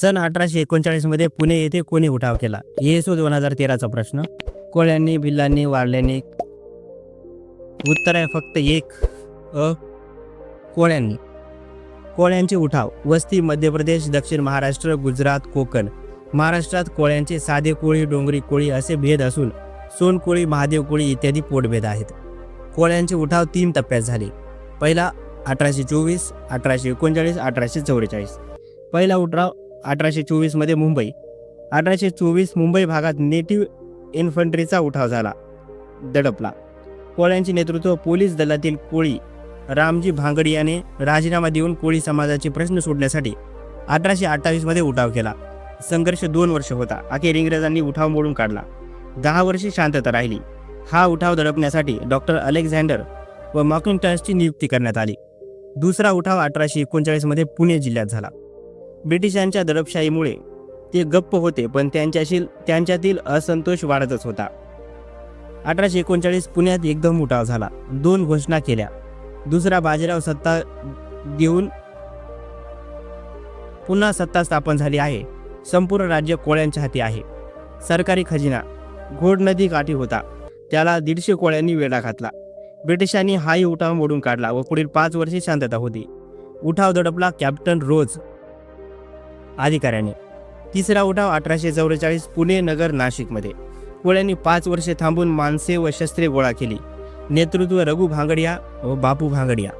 सन अठराशे एकोणचाळीसमध्ये पुणे येथे कोणी उठाव केला? येसो दोन हजार तेराचा प्रश्न. कोळ्यांनी भिल्लांनी वारल्यांनी उत्तर आहे फक्त एक अ कोळ्यांनी. कोळ्यांचे उठाव. वस्ती मध्य प्रदेश दक्षिण महाराष्ट्र गुजरात कोकण. महाराष्ट्रात कोळ्यांचे साधे कोळी डोंगरी कोळी असे भेद असून सोनकोळी महादेव कोळी इत्यादी पोटभेद आहेत. कोळ्यांचे उठाव तीन टप्प्यात झाले. पहिला अठराशे चोवीस अठराशे एकोणचाळीस अठराशे चौवेचाळीस पहिला उठाव अठराशे चोवीसमध्ये मुंबई. अठराशे चोवीस मुंबई भागात नेटिव्ह इन्फंट्रीचा उठाव झाला. दडपला. कोळ्यांचे नेतृत्व पोलीस दलातील कोळी रामजी भांगडी याने राजीनामा देऊन कोळी समाजाचे प्रश्न सोडण्यासाठी अठराशे अठ्ठावीसमध्ये उठाव केला. संघर्ष दोन वर्ष होता. अखेर इंग्रजांनी उठाव मोडून काढला. दहा वर्षे शांतता राहिली. हा उठाव दडपण्यासाठी डॉक्टर अलेक्झांडर व मॉकिंग्टन्सची नियुक्ती करण्यात आली. दुसरा उठाव अठराशे एकोणचाळीसमध्ये पुणे जिल्ह्यात झाला. ब्रिटिशांच्या दडपशाहीमुळे ते गप्प होते पण त्यांच्याशी त्यांच्यातील असंतोष वाढतच होता. अठराशे एकोणचाळीस पुण्यात एकदम उठाव झाला. दोन घोषणा केल्या. दुसरा बाजीराव सत्ता देऊन पुन्हा सत्ता स्थापन झाली आहे. संपूर्ण राज्य कोळ्यांच्या हाती आहे. सरकारी खजिना घोड नदी काठी होता. त्याला दीडशे कोळ्यांनी वेढा घातला. ब्रिटिशांनी हाही उठाव मोडून काढला व पुढील पाच वर्षे शांतता होती. उठाव दडपला कॅप्टन रोज अधिकाऱ्याने. तिसरा उठाव अठराशे चौवेचाळीस पुणे नगर नाशिकमध्ये. कोळ्यांनी पाच वर्षे थांबून माणसे व शस्त्रे गोळा केली. नेतृत्व रघु भांगडिया व बापू भांगडिया.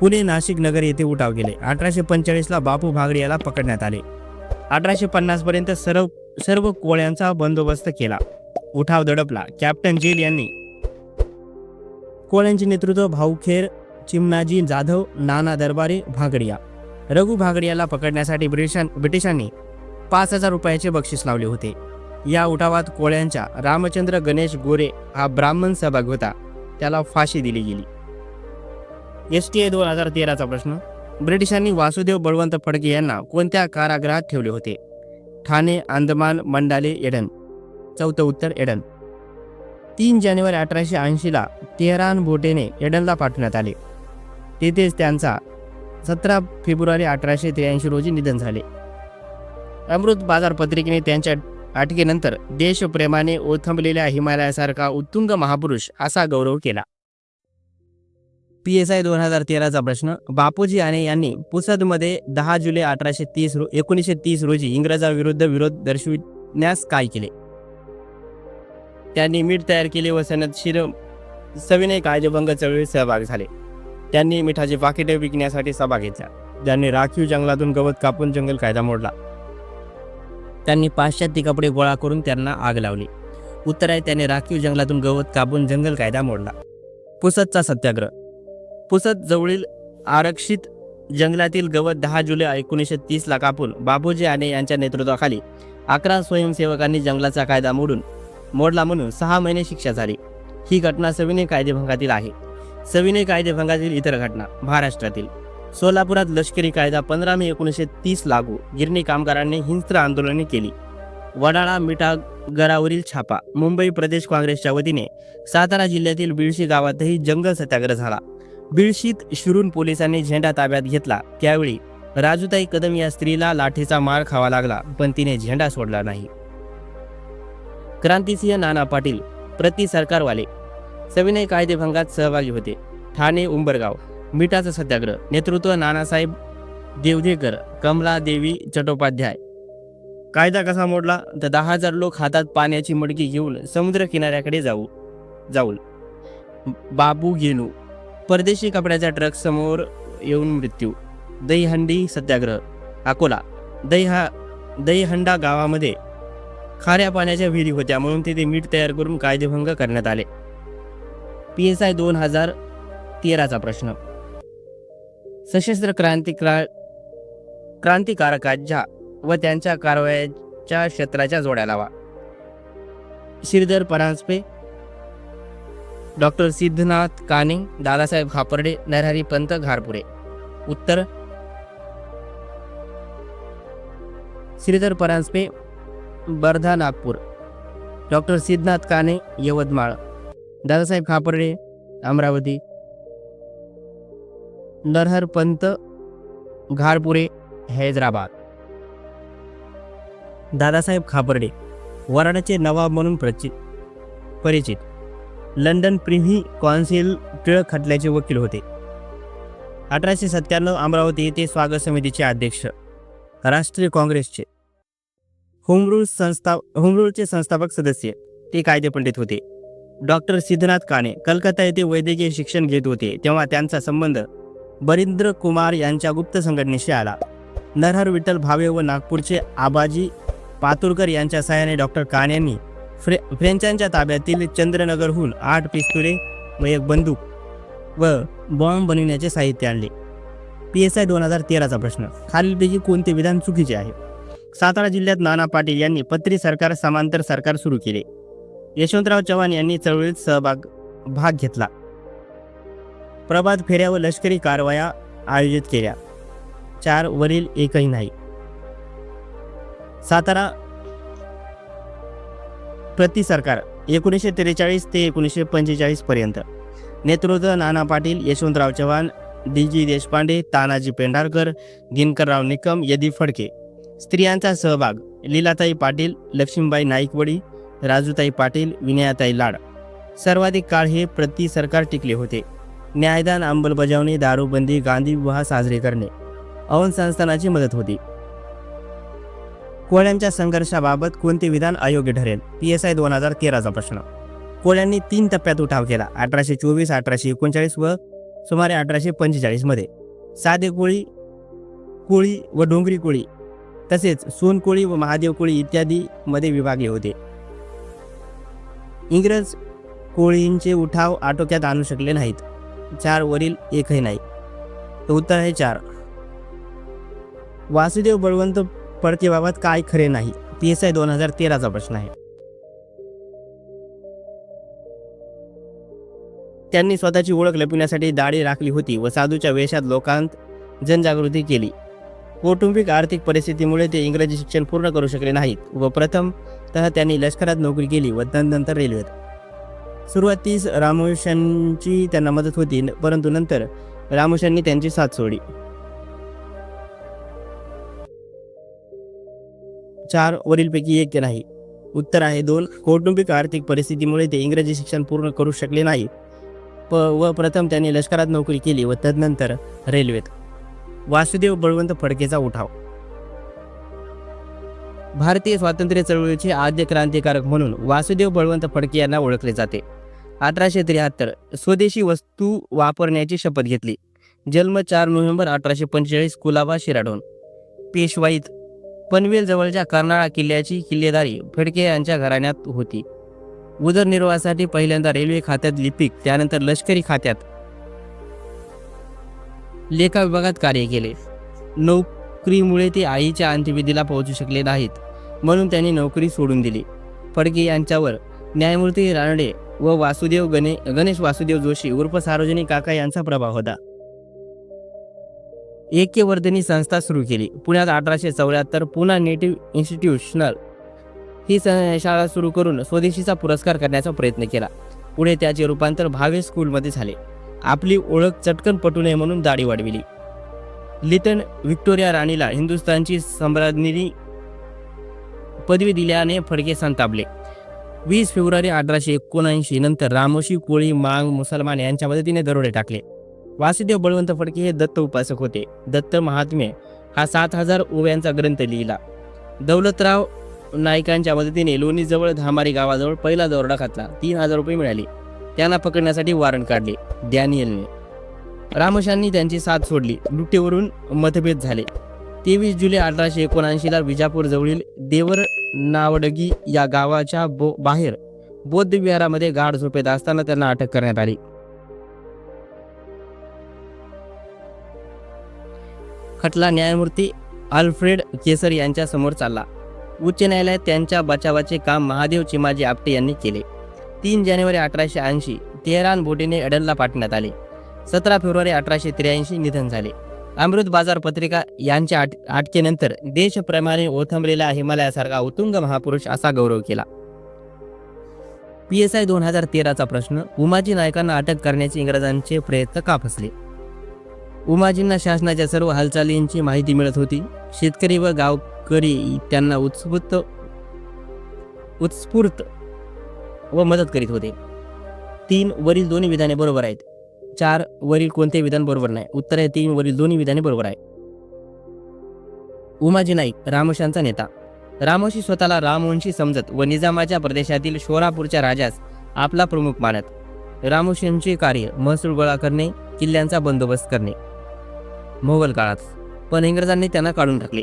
पुणे नाशिक नगर येथे उठाव केले. अठराशे पंचेचाळीसला बापू भांगडियाला पकडण्यात आले. अठराशे पन्नासपर्यंत सर्व सर्व कोळ्यांचा बंदोबस्त केला. उठाव दडपला. कॅप्टन जेल यांनी. कोळ्यांचे नेतृत्व भाऊखेर चिमनाजी जाधव नाना दरबारे भागडिया. रघु भागडियाला पकडण्यासाठी ब्रिटिशां ब्रिटिशांनी पाच हजार रुपयाचे बक्षीस लावले होते. या उठावात कोळ्यांच्या रामचंद्र गणेश गोरे हा ब्राह्मण सहभाग होता. त्याला फाशी दिली गेली. एस टी ए दोन हजार तेराचा प्रश्न. ब्रिटिशांनी वासुदेव बळवंत फडके यांना कोणत्या कारागृहात ठेवले होते? Thane Andaman Mandalay Aden. चौथं उत्तर एडन. तीन जानेवारी अठराशे ऐंशीला तेहरान बोटेने एडनला पाठवण्यात आले. तेथेच त्यांचा सतरा फेब्रुवारी अठराशे त्र्याऐंशी रोजी निधन झाले. अमृत बाजार पत्रिकेने त्यांच्या अटकेनंतर देशप्रेमाने ओथंबलेल्या हिमालयासारखा उत्तुंग महापुरुष असा गौरव केला. पी एस आय दोन हजार तेराचा प्रश्न. बापूजी आणे यांनी पुसदमध्ये दहा जुलै अठराशे तीस रो एकोणीसशे तीस रोजी इंग्रजाविरुद्ध विरोध दर्शविण्यास काय केले? त्यांनी मीठ तयार केले व सनदशीर सविनय कायदेभंग चळवळीत सहभाग झाले. त्यांनी मिठाचे पाकिटे विकण्यासाठी सभा घेतल्या. ज्यांनी राखीव जंगलातून गवत कापून जंगल कायदा मोडला. त्यांनी पाश्चात्य कपडे गोळा करून त्यांना आग लावली. उत्तराय त्याने राखीव जंगलातून गवत कापून जंगल कायदा मोडला. पुसदचा सत्याग्रह. पुसद जवळील आरक्षित जंगलातील गवत दहा जुलै एकोणीसशे तीसला कापून बाबूजी आणि यांच्या नेतृत्वाखाली अकरा स्वयंसेवकांनी जंगलाचा कायदा मोडून मोडला म्हणून सहा महिने शिक्षा झाली. ही घटना सविनय कायदेभंगातील आहे. सविनय कायदेभंगातील इतर घटना. महाराष्ट्रातील. सोलापुरात लष्करी कायदा पंधरा मे एकोणीसशे तीस लागू. गिरणी कामगारांनी हिंस्त्र आंदोलने केली. वडाळा मिठागरावरील छापा. मुंबई प्रदेश काँग्रेसच्या वतीने सातारा जिल्ह्यातील बिळशी गावातही जंगल सत्याग्रह झाला. बिळशीत शिरून पोलिसांनी झेंडा ताब्यात घेतला. त्यावेळी राजूताई कदम या स्त्रीला लाठीचा मार खावा लागला पण तिने झेंडा सोडला नाही. क्रांतिसिंह नाना पाटील प्रति सरकारवाले. सविनय कायदेभंगात सहभागी होते. ठाणे उंबरगाव. मिठाचा सत्याग्रह. नेतृत्व नानासाहेब देवधेकर कमला देवी चट्टोपाध्याय. कायदा कसा मोडला? तर दहा हजार लोक हातात पाण्याची मडकी घेऊन समुद्र किनाऱ्याकडे जाऊ जाऊन. बाबू गेनू परदेशी कपड्याच्या ट्रक समोर येऊन मृत्यू. दहीहंडी सत्याग्रह. अकोला. दहीहा दहीहंडा गावामध्ये खाऱ्या पाण्याच्या विहिरी होत्या म्हणून तिथे मीठ तयार करून कायदेभंग करण्यात आले. पी एस आय दोन हजार तेराचा प्रश्न. सशस्त्र क्रांतिकार क्रांतिकारकांच्या व त्यांच्या कारवायाच्या क्षेत्राच्या जोड्या लावा. श्रीधर परांजपे डॉक्टर सिद्धनाथ काने दादासाहेब खापर्डे नरहरी पंत घारपुरे. उत्तर. श्रीधर परांजपे बर्धा नागपूर डॉक्टर सिद्धनाथ काने यवतमाळ. दादासाहेब खापर्डे अमरावती. नरहर पंत घारपुरे हैदराबाद. दादासाहेब खापर्डे वराडाचे नवाब म्हणून प्रचित परिचित. लंडन प्रिव्ही कॉन्सिल टिळक खटल्याचे वकील होते. अठराशे सत्त्याण्णव अमरावती येथे स्वागत समितीचे अध्यक्ष राष्ट्रीय काँग्रेसचे. होमरूल संस्था होमरूलचे संस्थापक सदस्य ते कायदेपंडित होते. डॉक्टर सिद्धनाथ काणे कलकत्ता येथे वैद्यकीय शिक्षण घेत होते. तेव्हा त्यांचा संबंध बरिंद्र कुमार यांच्या गुप्त संघटनेशी आला. नरहर विठ्ठल भावे व नागपूरचे आबाजी पातुरकर यांच्या सहाय्याने डॉक्टर कान यांनी फ्रे फ्रेंचांच्या ताब्यातील चंद्रनगरहून आठ पिस्तुले व एक बंदूक व बॉम्ब बनविण्याचे साहित्य आणले. पी एस आय दोन हजार तेराचा प्रश्न. खालीलपैकी कोणते विधान चुकीचे आहे? सातारा जिल्ह्यात नाना पाटील यांनी पत्री सरकार समांतर सरकार सुरू केले. यशवंतराव चव्हाण यांनी चळवळीत सहभाग भाग घेतला. प्रभात फेऱ्या व लष्करी कारवाया आयोजित केल्या. चार वरील एकही नाही. सातारा प्रति सरकार एकोणीसशे त्रेचाळीस ते एकोणीसशे पंचेचाळीस पर्यंत. नेतृत्व नाना पाटील यशवंतराव चव्हाण डी जी देशपांडे तानाजी पेंढारकर दिनकरराव निकम यदी फडके. स्त्रियांचा सहभाग लीलाताई पाटील लक्ष्मीबाई नाईकवडी राजूताई पाटील विनयाताई लाड. सर्वाधिक काळ हे प्रति सरकार टिकले होते. न्यायदान अंमलबजावणी दारूबंदी गांधी विवाह साजरे करणे अवन संस्थानाची मदत होती. कोळ्यांच्या संघर्षाबाबत कोणते विधान अयोग्य ठरेल? पी एस आय दोन हजार तेराचा प्रश्न. कोळ्यांनी तीन टप्प्यात उठाव केला अठराशे चोवीस अठराशे एकोणचाळीस व सुमारे अठराशे पंचेचाळीसमध्ये साधे कोळी कोळी व डोंगरी कोळी तसेच सोनकोळी व महादेव कोळी इत्यादीमध्ये विभागले होते. इंग्रज कोळींचे उठाव आटोक्यात आणू शकले नाहीत. चार वरील एकही नाही. उत्तर आहे चार. वासुदेव बळवंत फडकेबाबत काय खरे नाही? पी एस आय दोन हजार तेराचा प्रश्न आहे. त्यांनी स्वतःची ओळख लपविण्यासाठी दाढी राखली होती व साधूच्या वेशात लोकांत जनजागृती केली. कौटुंबिक आर्थिक परिस्थितीमुळे ते इंग्रजी शिक्षण पूर्ण करू शकले नाहीत व प्रथम तर त्यांनी लष्करात नोकरी केली व त्यानंतर रेल्वेत. सुरुवातीस रामोशांची त्यांना मदत होती परंतु नंतर रामोशांनी त्यांची साथ सोडली. चार वरीलपैकी एक नाही. उत्तर आहे दोन. कौटुंबिक आर्थिक परिस्थितीमुळे ते इंग्रजी शिक्षण पूर्ण करू शकले नाही. प व प्रथम त्यांनी लष्करात नोकरी केली व तदनंतर रेल्वेत. वासुदेव बळवंत फडकेचा उठाव. भारतीय स्वातंत्र्य चळवळीचे आद्य क्रांतिकारक म्हणून वासुदेव बळवंत फडके यांना ओळखले जाते. अठराशे त्र्याहत्तर स्वदेशी वस्तू वापरण्याची शपथ घेतली. जन्म चार नोव्हेंबर अठराशे पंचेचाळीस कुलाबा शिराडोन पेशवाईत पनवेल जवळच्या कर्नाळा किल्ल्याची किल्लेदारी फडके यांच्या घराण्यात होती. उदरनिर्वाहासाठी पहिल्यांदा रेल्वे खात्यात लिपिक त्यानंतर लष्करी खात्यात लेखा विभागात कार्य केले. नऊ नोकरीमुळे ते आईच्या अंत्यविधीला पोहोचू शकले नाहीत. म्हणून त्यांनी नोकरी सोडून दिली. फडके यांच्यावर न्यायमूर्ती रानडे व वासुदेव गणे गणेश वासुदेव जोशी उर्फ सार्वजनिक काका यांचा प्रभाव होता. एकेवर्धनी संस्था सुरू केली. पुण्यात अठराशे चौऱ्याहत्तर पुन्हा नेटिव्ह इन्स्टिट्यूशनल ही शाळा सुरू करून स्वदेशीचा पुरस्कार करण्याचा प्रयत्न केला. पुढे त्याचे रूपांतर भावे स्कूलमध्ये झाले. आपली ओळख चटकन पटू नये म्हणून दाढी वाढविली. लिटन व्हिक्टोरिया राणीला हिंदुस्थानची सम्राज्ञी पदवी दिल्याने फडके संतापले. वीस फेब्रुवारी अठराशे एकोणऐंशी नंतर रामोशी कोळी मांग मुसलमान यांच्या मदतीने दरोडे टाकले. वासुदेव बळवंत फडके हे दत्त उपासक होते. दत्त महात्म्य हा सात हजार ओव्यांचा ग्रंथ लिहिला. दौलतराव नायकांच्या मदतीने लोणीजवळ धामारी गावाजवळ पहिला दरोडा घातला. तीन हजार रुपये मिळाले. त्यांना पकडण्यासाठी वॉरंट काढले. डॅनियलने रामोशांनी त्यांची साथ सोडली. लुटेवरून मतभेद झाले. तेवीस जुलै अठराशे एकोणऐंशीला विजापूर जवळील देवर नावडगी या गावाच्या बो बाहेर बौद्ध विहारामध्ये गाढ झोपेत असताना त्यांना अटक करण्यात आली. खटला न्यायमूर्ती अल्फ्रेड केसर यांच्या समोर चालला. उच्च न्यायालयात त्यांच्या बचावाचे काम महादेव चिमाजी आपटे यांनी केले. तीन जानेवारी अठराशे ऐंशी तेहरान बोटीने अडलला पाठवण्यात आले. सतरा फेब्रुवारी अठराशे त्र्याऐंशी निधन झाले. अमृत बाजार पत्रिका यांच्या आट अटकेनंतर देशप्रमाणे ओथंबलेला हिमालयासारखा उत्तुंग महापुरुष असा गौरव केला. पी एस आय दोन हजार तेराचा प्रश्न उमाजी नायकांना अटक करण्याचे इंग्रजांचे प्रयत्न का फसले? उमाजींना शासनाच्या सर्व हालचालींची माहिती मिळत होती. शेतकरी व गावकरी त्यांना उत्स्फूर्त उत्स्फूर्त व मदत करीत होते. तीन वरील दोन्ही विधाने बरोबर आहेत. चार वरील कोणते विधान बरोबर नाही. उत्तर आहे तीन वरील दोन्ही विधाने बरोबर आहे. उमाजी नाईक रामोशांचा नेता. रामोशी स्वतःला रामवंशी समजत व निजामाच्या प्रदेशातील शोरापूरच्या राजास आपला प्रमुख मानत. रामोशींचे कार्य महसूल गोळा करणे किल्ल्यांचा बंदोबस्त करणे. मोगल काळात. पण इंग्रजांनी त्यांना काढून टाकले.